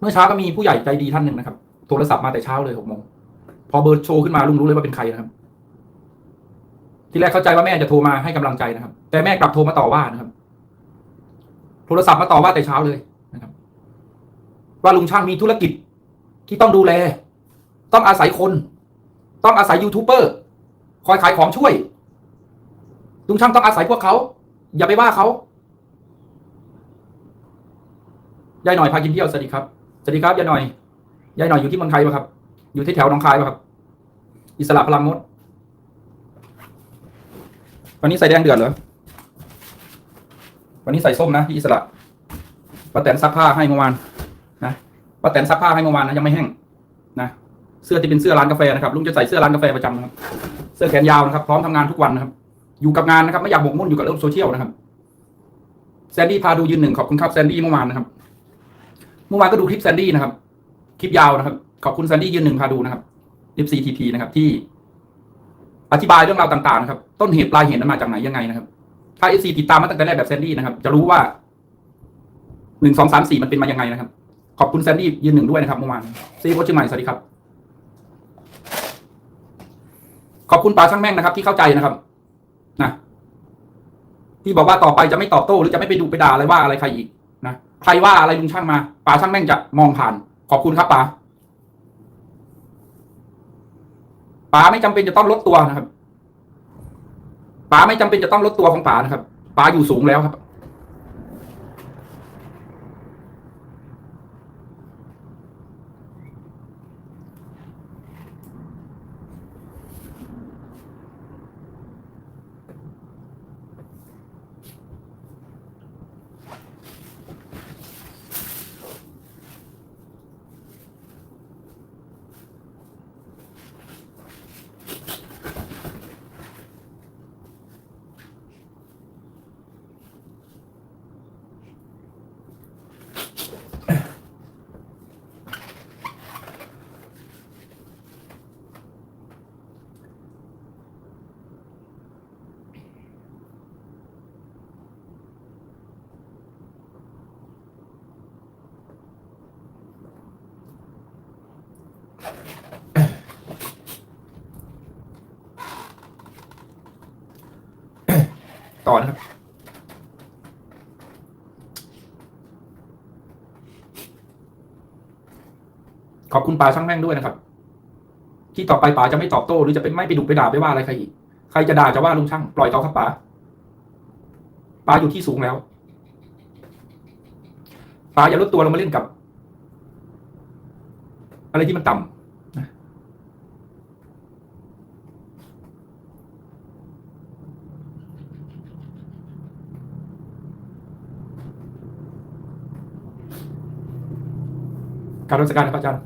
เมื่อเช้าก็มีผู้ใหญ่ใจดีท่านหนึ่งนะครับ โทรศัพท์มาแต่เช้าเลยหกโมงพอเบอร์โชว์ขึ้นมาลุงรู้เลยว่าเป็นใครนะครับ ทีแรกเข้าใจว่าแม่จะโทรมาให้กำลังใจนะครับ แต่แม่กลับโทรมาต่อว่านะครับ โทรศัพท์มาต่อว่าแต่เช้าเลยนะครับ ว่าลุงช่างมีธุรกิจที่ต้องดูแล ต้องอาศัยคน ต้องอาศัยยูทูบเบอร์คอยขายของช่วย ลุงช่างต้องอาศัยพวกเขา อย่าไปว่าเขายายหน่อยพากินเที่ยวสวัสดีครับ สวัสดีครับยายหน่อยยายหน่อยอยู่ที่เมืองไทยป่ะครับ อยู่ที่แถวหนองคายป่ะครับ อิสระพลังมดวันนี้ใส่แดงเดือดเหรอวันนี้ใส่ส้มนะที่อิสระป้าแตนซักผ้าให้เมื่อวานนะป้าแตนซักผ้าให้เมื่อวานนะยังไม่แห้งนะเสื้อที่เป็นเสื้อร้านกาแฟนะครับลุงจะใส่เสื้อร้านกาแฟประจำนะครับ เสื้อแขนยาวนะครับ พร้อมทำงานทุกวันนะครับ อยู่กับงานนะครับ ไม่อยากหมกมุ่นอยู่กับโลกโซเชียลนะครับแซนดี้พาดูยืนหนึ่งขอบคุณครับแซนดี้เมื่อวานนะครับ เมื่อวานก็ดูคลิปแซนดี้นะครับ คลิปยาวนะครับ ขอบคุณแซนดี้ยืนหนึ่งพาดูนะครับคลิฟซีทีพีนะครับ ที่อธิบายเรื่องราวต่างๆนะครับ ต้นเหตุปลายเหตุนั้นมาจากไหนยังไงนะครับ ถ้าเอซีติดตามมาตั้งแต่แรกแบบแซนดี้นะครับ จะรู้ว่าหนึ่งสองสามสี่มันเป็นมายังไงนะครับ ขอบคุณแซนดี้ยืนหนึ่งด้วยนะครับเมื่อวานซีโอเชียงใหม่สวัสดีครับ ขอบคุณปาช่างแม่งนะครับ ที่เข้าใจนะครับนะที่บอกว่าต่อไปจะไม่ตอบโต้หรือจะไม่ไปดูไปด่าอะไรว่าอะไรใครอีก ใครว่าอะไรลุงช่างมาป๋าช่างแม่งจะมองผ่าน ขอบคุณครับป๋าป๋าไม่จำเป็นจะต้องลดตัวนะครับป๋าไม่จำเป็นจะต้องลดตัวของป๋านะครับป๋าอยู่สูงแล้วครับ ต่อนะครับขอบคุณป๋าช่างแม่งด้วยนะครับ ที่ต่อไปป๋าจะไม่ตอบโต้หรือจะเป็นไม่ไปดุไปด่าไปว่าอะไรใครอีกใครจะด่าจะว่าลุงช่างปล่อยเขาครับป๋าป๋าอยู่ที่สูงแล้วป๋าอย่าลดตัวลงมาเล่นกับ อะไรที่มันต่ำนะ การรัชการครับอาจารย์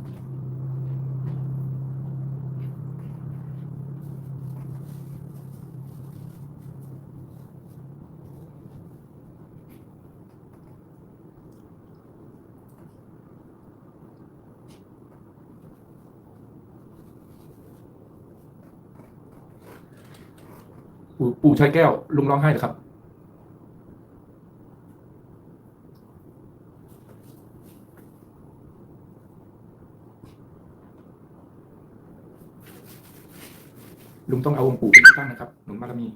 ปู่ปู่ชายแก้วลุงร้องไห้เหรอครับ ลุงต้องเอาองค์ปู่เป็นตั้งนะครับ หนุนบารมี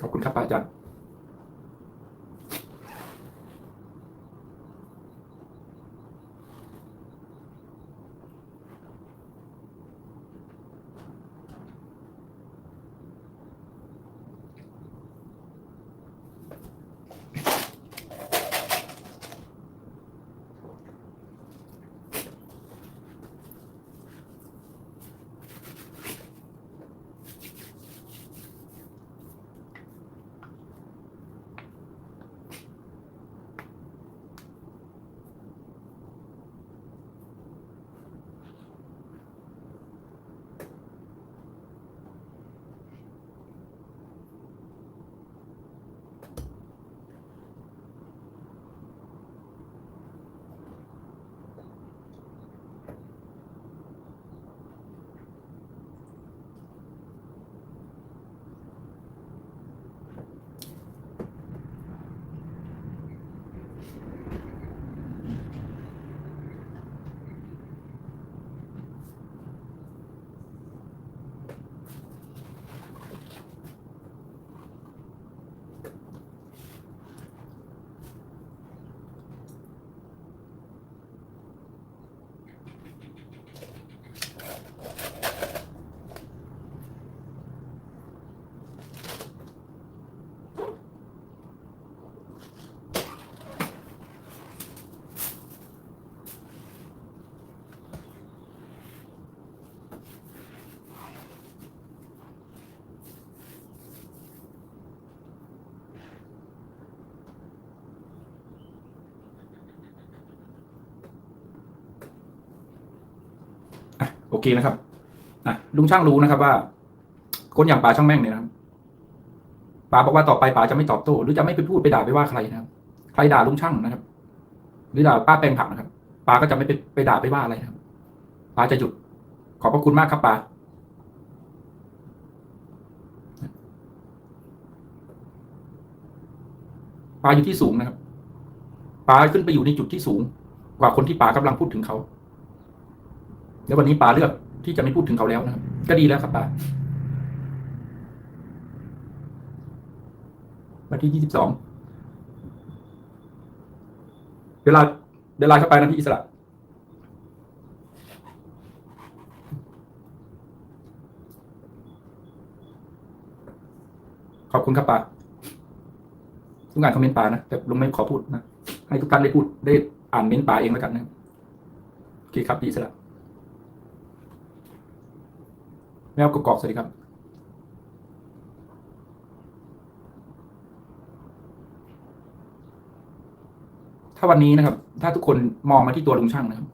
ขอบคุณครับอาจารย์ ข โอเคนะครับอะลุงช่างรู้นะครับว่า คนอย่างป๋าช่างแม่งเนี่ยนะป๋าบอกว่าต่อไปป๋าจะไม่ตอบโต้หรือจะไม่ไปพูดไปด่าไปว่าใครนะครับ ใครด่าลุงช่างนะครับ หรือด่าป้าแปลงผักนะครับป๋าก็จะไม่ไปไปด่าไปว่าอะไรนะครับป๋าจะหยุด ขอบพระคุณมากครับป๋าป๋าอยู่ที่สูงนะครับป๋าขึ้นไปอยู่ในจุดที่สูง กว่าคนที่ป๋ากำลังพูดถึงเขา แล้ววันนี้ปาเลือกที่จะไม่พูดถึงเขาแล้วนะครับ ก็ดีแล้วครับปาวันที่ยี่สิบสองเวลาเวลาเข้าไปนะพี่อิสระขอบคุณครับปาทุกงานคอมเมนต์ปานะแต่ลุงไม่ขอพูดนะ ให้ทุกท่านได้พูดได้อ่านเมนต์ปาเองแล้วกันนะโอเคครับพี่อิสระ แมวกกอกสวัสดีครับถ้าวันนี้นะครับ ถ้าทุกคนมองมาที่ตัวลุงช่างนะครับ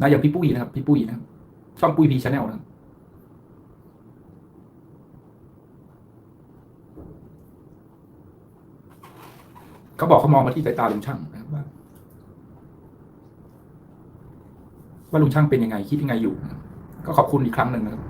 นะอย่างพี่ปุ้ยนะครับ พี่ปุ้ยนะครับ ช่องปุ้ยพีชาแนลนะครับเขาบอกเขามองมาที่สายตาลุงช่างนะครับ ว่าลุงช่างเป็นยังไงคิดยังไงอยู่ ก็ขอบคุณอีกครั้งหนึ่งนะครับ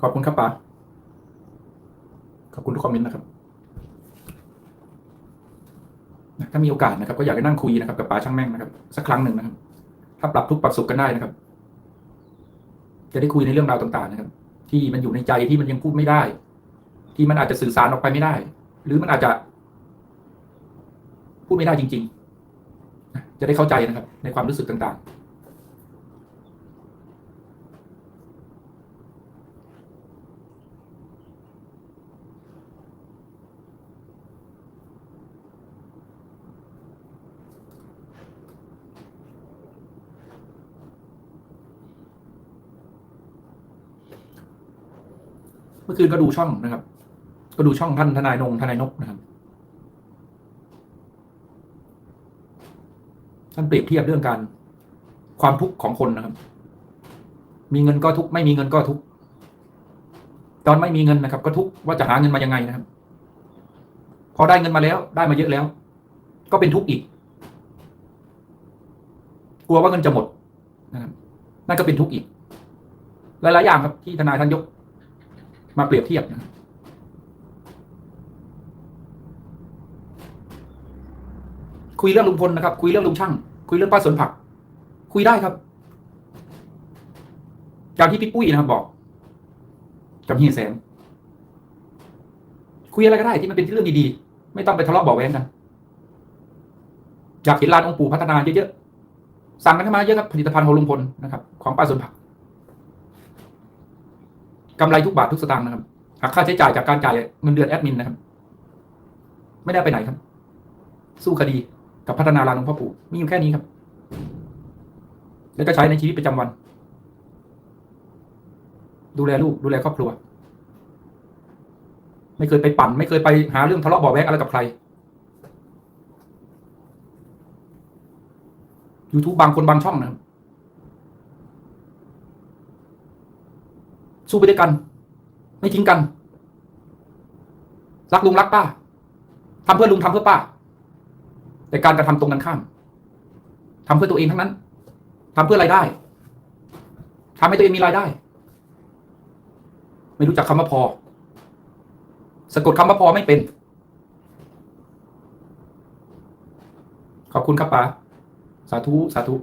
ขอบคุณครับป๋าขอบคุณทุกคอมเมนต์นะครับถ้ามีโอกาสนะครับ ก็อยากจะนั่งคุยนะครับกับป๋าช่างแม่งนะครับ สักครั้งหนึ่งนะครับ ถ้าปรับทุกปรับสุขกันได้นะครับ จะได้คุยในเรื่องราวต่างๆนะครับ ที่มันอยู่ในใจที่มันยังพูดไม่ได้ ที่มันอาจจะสื่อสารออกไปไม่ได้ หรือมันอาจจะ พูดไม่ได้จริง ๆ จะได้เข้าใจนะครับ ในความรู้สึกต่าง ๆ อคืนก็ดูช่องนะครับ ก็ดูช่องท่านทนายนงทนายนกนะครับ ท่านเปรียบเทียบเรื่องการความทุกข์ของคนนะครับ มีเงินก็ทุกไม่มีเงินก็ทุกตอนไม่มีเงินนะครับ ก็ทุกว่าจะหาเงินมายังไงนะครับ พอได้เงินมาแล้ว ได้มาเยอะแล้ว ก็เป็นทุกข์อีก กลัวว่าเงินจะหมดนะครับนั่นก็เป็นทุกข์อีก หลายๆอย่างครับที่ทนายท่านยก มาเปรียบเทียบนะคุยเรื่องลุงพลนะครับ คุยเรื่องลุงช่าง คุยเรื่องป้าสนผัก คุยได้ครับอย่างที่พี่ปุ้ยนะครับบอกกับเฮียแสนคุยอะไรก็ได้ที่มันเป็นเรื่องดีๆ ไม่ต้องไปทะเลาะเบาะแว้งกันอยากเห็นร้านองค์ปู่พัฒนาเยอะๆ สั่งกันเข้ามาเยอะครับผลิตภัณฑ์ของลุงพลนะครับ ของป้าสนผัก กำไรทุกบาททุกสตางค์นะครับหักค่าใช้จ่ายจากการจ่ายเงินเดือนแอดมินนะครับ ไม่ได้ไปไหนครับ สู้คดีกับพัฒนารานหลวงพ่อปู่มีอยู่แค่นี้ครับ แล้วก็ใช้ในชีวิตประจำวัน ดูแลลูกดูแลครอบครัว ไม่เคยไปปั่น ไม่เคยไปหาเรื่องทะเลาะเบาะแว้งอะไรกับใคร YouTube บางคนบางช่องนะครับ สู้ไปด้วยกัน ไม่ทิ้งกัน รักลุงรักป้าทำเพื่อลุงทำเพื่อป้า แต่การกระทำตรงกันข้ามทำเพื่อตัวเองทั้งนั้นทำเพื่อรายได้ทำให้ตัวเองมีรายได้ ไม่รู้จักคำว่าพอ สะกดคำว่าพอไม่เป็น ขอบคุณครับป๋าสาธุ สาธุ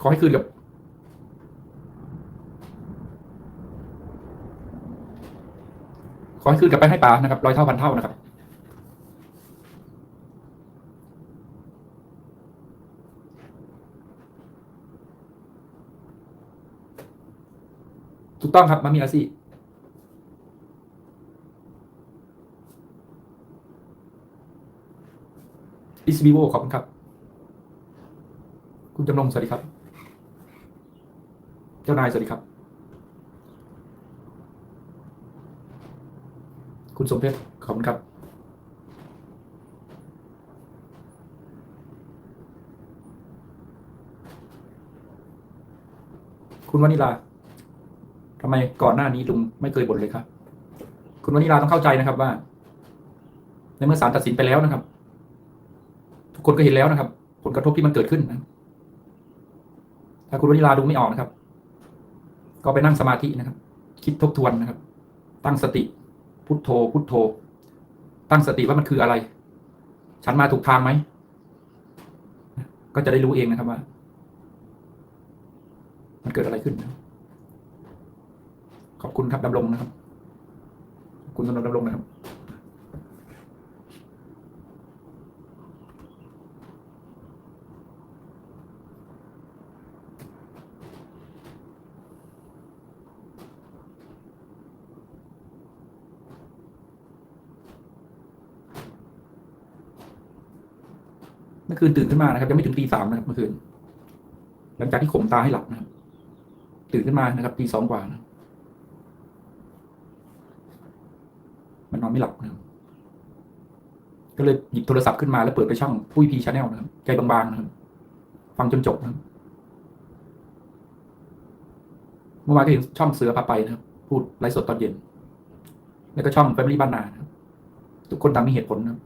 ขอให้คืนกับ ขอ ให้คืนกลับไปให้ป๋านะครับร้อยเท่าพันเท่านะครับถูกต้องครับมามีอาซีอิสบีโวขอบคุณครับ คุณจำลองสวัสดีครับ เจ้านายสวัสดีครับ คุณสมเพชรขอบคุณครับคุณวานิลาทำไมก่อนหน้านี้ลุงไม่เคยบ่นเลยครับ คุณวานิลาต้องเข้าใจนะครับว่า ในเมื่อศาลตัดสินไปแล้วนะครับ ทุกคนก็เห็นแล้วนะครับ ผลกระทบที่มันเกิดขึ้นนะ ถ้าคุณวานิลาดูไม่ออกนะครับ ก็ไปนั่งสมาธินะครับ คิดทบทวนนะครับ ตั้งสติ พุทโธ พุทโธ ตั้งสติว่ามันคืออะไร ฉันมาถูกทางไหม ก็จะได้รู้เองนะครับว่า มันเกิดอะไรขึ้น ขอบคุณครับดำรงนะครับ ขอบคุณสำหรับดำรงนะครับ เมื่ อคืนตื่นขึ้นมานะครับยังไม่ถึงตีสามนะครับเมื่อคืน หลังจากที่ข่มตาให้หลับนะครับตื่นขึ้นมานะครับตีสองกว่านะมันนอนไม่หลับนะครับก็เลยหยิบโทรศัพท์ขึ้นมาแล้วเปิดไปช่องปุ้ยพีชาแนลนะครับใจบางๆนะครับฟังจนจบนะครับเมื่อวานก็เห็นช่องเสือพาไปนะครับ พูดไลฟ์สดตอนเย็น แล้วก็ช่องแฟมิลี่บ้านนานะทุกคนต่างมีเหตุผลนะครับ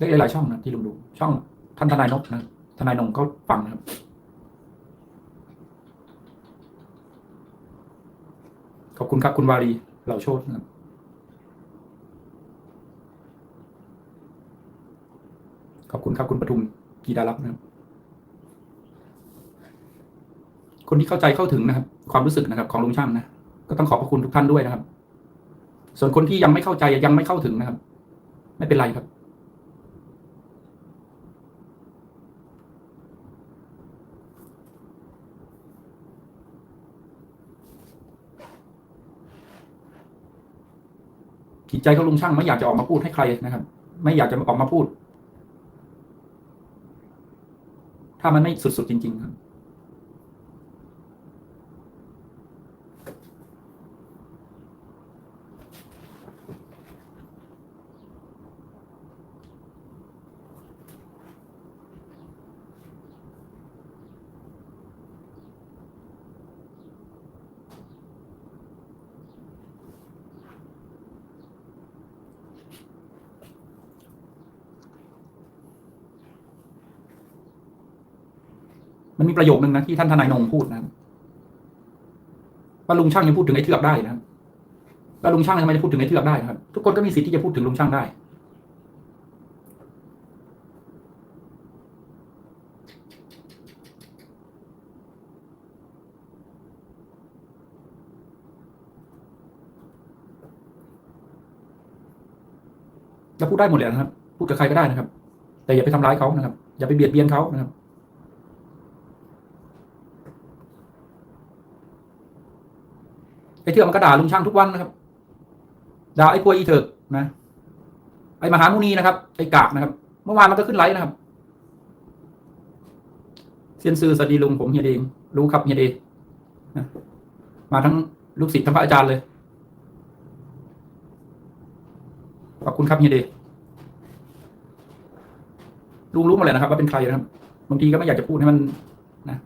และหลายช่องนะที่ลุงดูช่องท่านทนายนกนะทนายนงก็ฟังนะครับขอบคุณครับคุณวารีเหล่าโชตนะครับขอบคุณครับคุณปทุมกีดารักนะครับ คนที่เข้าใจเข้าถึงนะครับ ความรู้สึกนะครับ ของลุงช่างนะก็ต้องขอบพระคุณทุกท่านด้วยนะครับ ส่วนคนที่ยังไม่เข้าใจยังไม่เข้าถึงนะครับ ไม่เป็นไรครับ จิตใจของลุงช่างไม่อยากจะออกมาพูดให้ใครนะครับ ไม่อยากจะออกมาพูด ถ้ามันไม่สุดๆจริง ๆ ครับ มันมีประโยคนึงนะที่ท่านทนายนงพูดนะครับว่าลุงช่างยังพูดถึงไอ้เทือกได้นะครับแล้วลุงช่างทำไมจะพูดถึงไอ้เทือกได้นะครับ ทุกคนก็มีสิทธิ์ที่จะพูดถึงลุงช่างได้แล้วพูดได้หมดเลยนะครับ พูดกับใครก็ได้นะครับ แต่อย่าไปทำร้ายเขานะครับ อย่าไปเบียดเบียนเขานะครับ ไอ้ เทือมันก็ด่าลุงช่างทุกวันนะครับด่าไอ้พวกอีเถิกนะ ไอ้มหามุนีนะครับ ไอ้กากนะครับ เมื่อวานมันก็ขึ้นไลฟ์นะครับ เซียนซือสวัสดีลุงผมเฮียเดงรู้ครับเฮียเดงนะมาทั้งลูกศิษย์ทั้งพระอาจารย์เลย ขอบคุณครับเฮียเดงลุงรู้หมาเลยนะครับ ว่าเป็นใครนะครับ บางทีก็ไม่อยากจะพูดให้มันนะ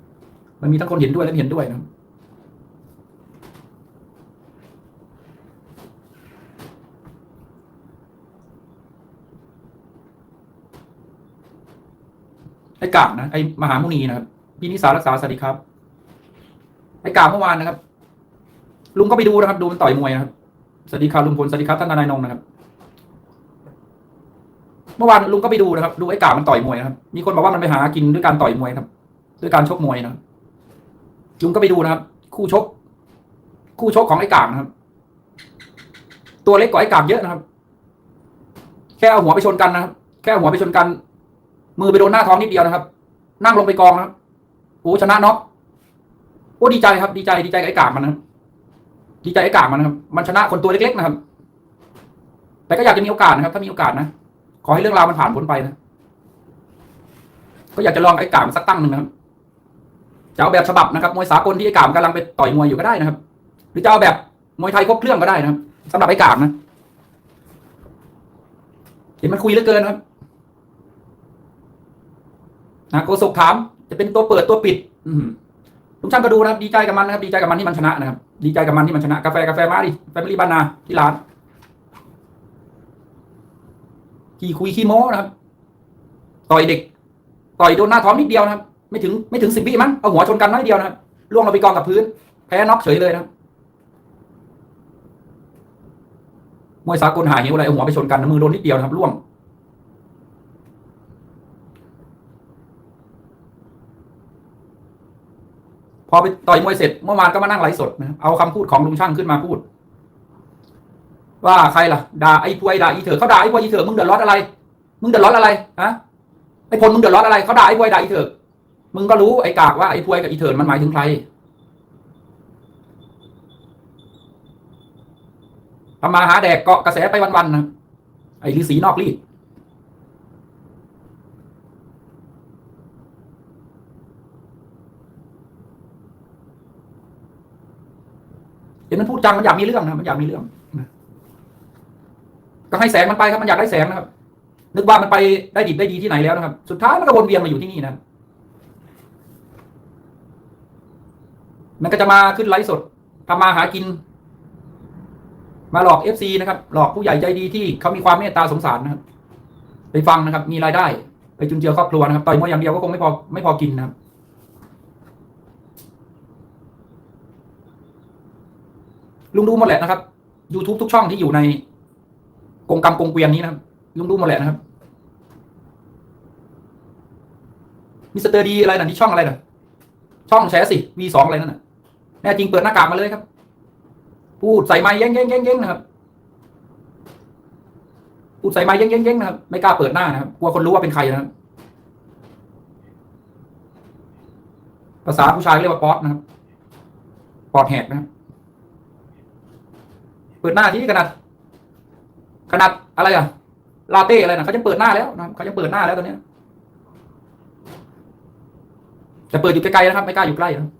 มันมีทั้งคนเห็นด้วยและไม่เห็นด้วยนะครับ ไอ้กาบนะไอ้มหามุนีนะครับพี่นิสารักษาสวัสดีครับ ไอ้กาบเมื่อวานนะครับ ลุงก็ไปดูนะครับ ดูมันต่อยมวยนะครับสวัสดีครับลุงพลสวัสดีครับท่านทนายนงนะครับ เมื่อวานลุงก็ไปดูนะครับ ดูไอ้กามันต่อยมวยนะครับ มีคนบอกว่ามันไปหากินด้วยการต่อยมวยครับ ด้วยการชกมวยนะลุงก็ไปดูนะครับ คู่ชก คู่ชกของไอ้กางนะครับ ตัวเล็กกว่าไอ้กางเยอะนะครับ แค่เอาหัวไปชนกันนะครับ แค่เอาหัวไปชนกัน มือไปโดนหน้าท้องนิดเดียวนะครับ นั่งลงไปกองนะครับโอ้ชนะน็อกโอ้ดีใจครับ ดีใจดีใจกับไอ้กางมันนะครับดีใจไอ้กางมันนะครับมันชนะคนตัวเล็กๆนะครับ แต่ก็อยากจะมีโอกาสนะครับ ถ้ามีโอกาสนะขอให้เรื่องราวมันผ่านพ้นไปนะก็อยากจะลองไอ้กามสักตั้งหนึ่งนะครับจะเอาแบบฉบับนะครับมวยสากลที่ไอ้กามกำลังไปต่อยมวยอยู่ก็ได้นะครับ หรือจะเอาแบบมวยไทยครบเครื่องก็ได้นะครับสำหรับไอ้กามนะเห็นมันคุยเหลือเกินครับ นะโกศกถาม จะเป็นตัวเปิดตัวปิด อืลุงช่างก็ดูนะครับ ดีใจกับมันนะครับ ดีใจกับมันที่มันชนะนะครับ ดีใจกับมันที่มันชนะ กาแฟกาแฟมาดิแฟมิลี่บานาที่ร้านขี่คุยขี้โม้นะครับ ต่อยเด็ก ต่อยโดนหน้าท้องนิดเดียวนะครับ ไม่ถึงไม่ถึงสิบวิมั้งเอาหัวชนกันน้อยเดียวนะครับล่วงลงไปกองกับพื้น แพ้น็อกเฉยเลยนะครับมวยสากลหาเหวอะไรเอาหัวไปชนกันมือโดนนิดเดียวนะครับล่วง พ อไปต่อยมวยเสร็จเมื่อวานก็มานั่งไลฟ์สดนะครับเอาคำพูดของลุงช่างขึ้นมาพูด ว่าใครล่ะด่าไอ้พวยด่าอีเถอะเขาด่าไอ้พวยอีเถอะมึงเดือดร้อนอะไร มึงเดือดร้อนอะไรฮะไอ้พลมึงเดือดร้อนอะไรเขาด่าไอ้พวยด่าอีเถอะมึงก็รู้ไอ้กากว่าไอ้พวยกับอีเถอะมันหมายถึงใครทำมาหาแดกเกาะกระแสไปวันๆนะไอ้ฤาษีนอกรีด เห็นมันพูดจังมันอยากมีเรื่องนะมันอยากมีเรื่องก็ให้แสงมันไปครับมันอยากได้แสงนะครับ นึกว่ามันไปได้ดีได้ดีที่ไหนแล้วนะครับ สุดท้ายมันก็วนเวียนมาอยู่ที่นี่นะมันก็จะมาขึ้นไลฟ์สดทำมาหากิน มาหลอกเอฟซีนะครับ หลอกผู้ใหญ่ใจดีที่เขามีความเมตตาสงสารนะครับ ไปฟังนะครับ มีรายได้ ไปจุนเจือครอบครัวนะครับต่อยมวยอย่างเดียวก็คงไม่พอไม่พอกินนะครับ ลุงดูหมดแหละนะครับ YouTube ทุกช่องที่อยู่ในกงกรรมกงเกวียนนี้นะครับ ลุงดูหมดแหละนะครับมิสเตอร์ดีอะไรนะที่ช่องอะไรนะช่องแชร์สิวีสองอะไรนั่นนะแน่จริงเปิดหน้ากากมาเลยครับ พูดใส่ไม้เย้งเย้งเย้งเย้งนะครับพูดใส่ไม้เย้งเย้งเย้งนะครับ ไม่กล้าเปิดหน้านะครับกลัวคนรู้ว่าเป็นใครนะครับภาษาผู้ชายเรียกว่าป๊อตนะครับ ปอดแหกนะครับ เปิดหน้าที่ขนาดขนาดอะไรอะลาเต้อะไรนะเขาจะเปิดหน้าแล้วนะเขาจะเปิดหน้าแล้วตอนนี้แต่เปิดอยู่ไกลๆนะครับ ไม่กล้าอยู่ใกล้นะ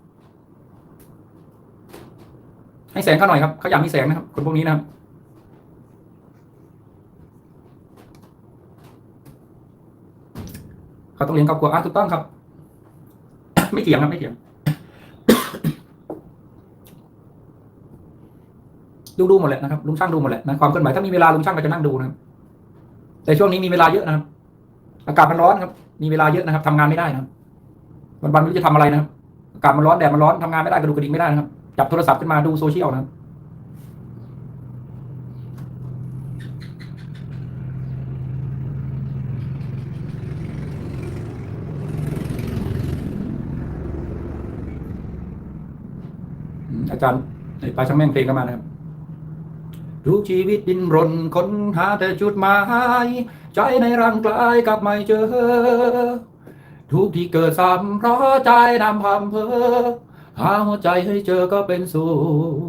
ให้แสงเขาหน่อยครับเขาอยากมีแสงนะครับคนพวกนี้นะครับเขาต้องเลี้ยงครอบครัวอะถูกต้องครับ ไม่เถียงครับไม่เถียง ดูดูหมดแหละนะครับลุงช่างดูหมดแหละนะความเคลื่อนไหวถ้ามีเวลาลุงช่างก็จะนั่งดูนะครับแต่ช่วงนี้มีเวลาเยอะนะครับ อากาศมันร้อนครับ มีเวลาเยอะนะครับทำงานไม่ได้นะครับวันวันไม่รู้จะทำอะไรนะครับอากาศมันร้อนแดดมันร้อนทำงานไม่ได้กระดูกกระดิ่งไม่ได้นะครับจับโทรศัพท์ขึ้นมาดูโซเชียลนะครับอาจารย์ไปช่างแม่งเพลงก็มานะครับ ทุกชีวิตดินรนค้นหาแต่จุดหมาย ใจในร่างกายกลับไม่เจอ ทุกที่เกิดซ้ำเพราะใจนำความเพ้อหาหัวใจให้เจอก็เป็นสุ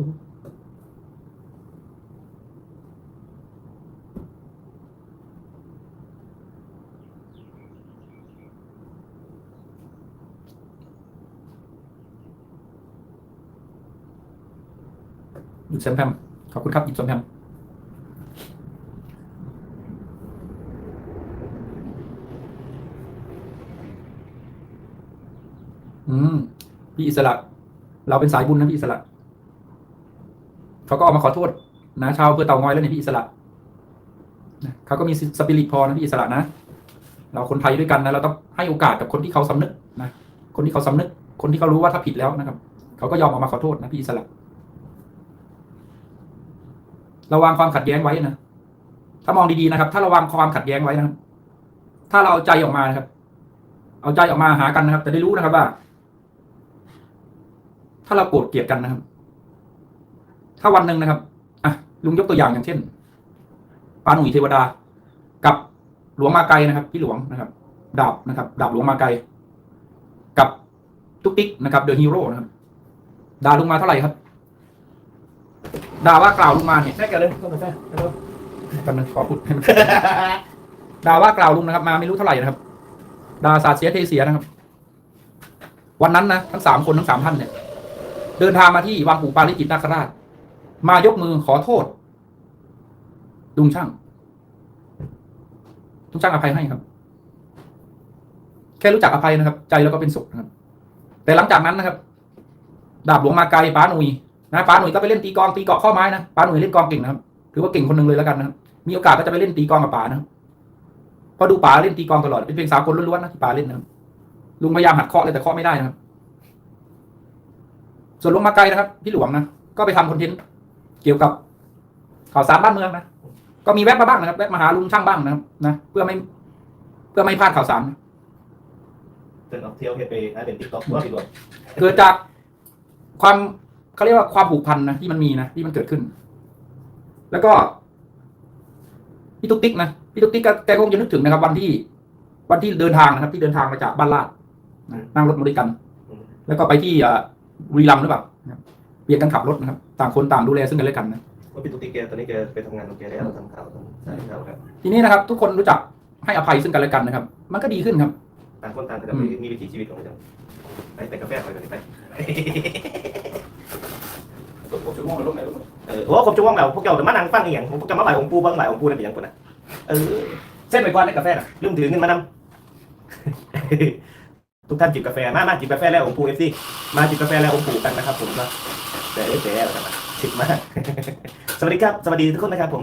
ขหยุดแซมแพม ขอบคุณครับหยุดแซมแพมอืมพี่อิสระ เราเป็นสายบุญนะพี่อิสระเขาก็ออกมาขอโทษนะชาวเพื่อเตางอยแล้วเนี่ยพี่อิสระนะเขาก็มีสปิริตพอนะพี่อิสระนะเราคนไทยด้วยกันนะเราต้องให้โอกาสกับคนที่เขาสำนึกนะคนที่เขาสำนึก คนที่เขารู้ว่าถ้าผิดแล้วนะครับ เขาก็ยอมออกมาขอโทษนะพี่อิสระ ระวังความขัดแย้งไว้นะถ้ามองดีๆนะครับ ถ้าระวังความขัดแย้งไว้นะครับ ถ้าเราเอาใจออกมานะครับ เอาใจออกมาหากันนะครับ จะได้รู้นะครับว่า ถ้าเราโกรธเกลียดกันนะครับ ถ้าวันหนึ่งนะครับอะลุงยกตัวอย่างอย่างเช่นปาหนุ่ยเทวดา กับหลวงมาไกลนะครับ พี่หลวงนะครับ ดาบนะครับ ดาบหลวงมาไกล กับตุ๊กติ๊กนะครับเดอะฮีโร่นะครับด่าลุงมาเท่าไหร่ครับ ด่าว่ากล่าวลุงมาเนี่ยแค่กันเลยต้องไปแค่กำลังขอพูดให้มันด่าว่ากล่าวลุงนะครับ มาไม่รู้เท่าไหร่นะครับด่าสาดเสียเทเสียนะครับ วันนั้นนะทั้งสามคนทั้งสามท่านเนี่ย เดินทางมาที่วังปู่ปาริจิตนาคราช มายกมือขอโทษลุงช่างลุงช่างอภัยให้ครับ แค่รู้จักอภัยนะครับ ใจแล้วก็เป็นสุขนะครับ แต่หลังจากนั้นนะครับ ดาบหลวงมาไกลป้าหนุย นะป้าหนุยก็ไปเล่นตีกลองตีเกาะข้อไม้นะป้าหนุยเล่นกลองเก่งนะครับถือว่าเก่งคนหนึ่งเลยแล้วกันนะครับมีโอกาสก็จะไปเล่นตีกลองกับป๋านะครับเพราะดูป๋าเล่นตีกลองตลอดเป็นเพลงสากลล้วนๆนะที่ป๋าเล่นนะครับลุงพยายามหัดเคาะเลยแต่เคาะไม่ได้นะครับส่วนลุงมาไกลนะครับ พี่หลวงนะก็ไปทำคอนเทนต์เกี่ยวกับข่าวสารบ้านเมืองนะก็มีแวะมาบ้างนะครับแวะมาหาลุงช่างบ้างนะครับนะเพื่อไม่ เพื่อไม่พลาดข่าวสารเดินออกเที่ยวเฮดไปนะเป็นติ๊กต็อกว่าพี่หลวงเกิดจากความ เขาเรียกว่าความผูกพันนะที่มันมีนะที่มันเกิดขึ้น แล้วก็พี่ตุ๊กติ๊กนะพี่ตุ๊กติ๊กก็แกคงจะนึกถึงนะครับ วันที่ วันที่เดินทางนะครับ ที่เดินทางมาจากบ้านลาดนะนั่งรถมาด้วยกัน แล้วก็ไปที่อ่าบุรีรัมย์หรือเปล่านะครับเปลี่ยนกันขับรถนะครับ ต่างคนต่างดูแลซึ่งกันและกันนะว่าพี่ตุ๊กติ๊กแกตอนนี้แกไปทำงานของแกแล้วทำข่าวทำใช่ครับครับทีนี้นะครับ ทุกคนรู้จักให้อภัยซึ่งกันและกันนะครับ มันก็ดีขึ้นครับ ต่างคนต่างแต่มีวิถีชีวิตของมันไปแต่กาแฟไปกันไปเออโอ้ผมจะว่างแบบพวกเจ้าจะมานั่งฟังอีกอย่างผมจะมาไหวองค์ปูบ้างไหวองค์ปูได้เป็นอย่างคนนะเออเส้นไปก่อนในกาแฟน่ะลืมถือเงินมานำทุกท่านจิบกาแฟมามาจิบกาแฟแล้วองค์ปูเอฟซีมาจิบกาแฟแล้วองค์ปูกันนะครับผมนะแต่เอฟแต่แล้วกันนะจิบมากสวัสดีครับสวัสดีทุกคนนะครับผม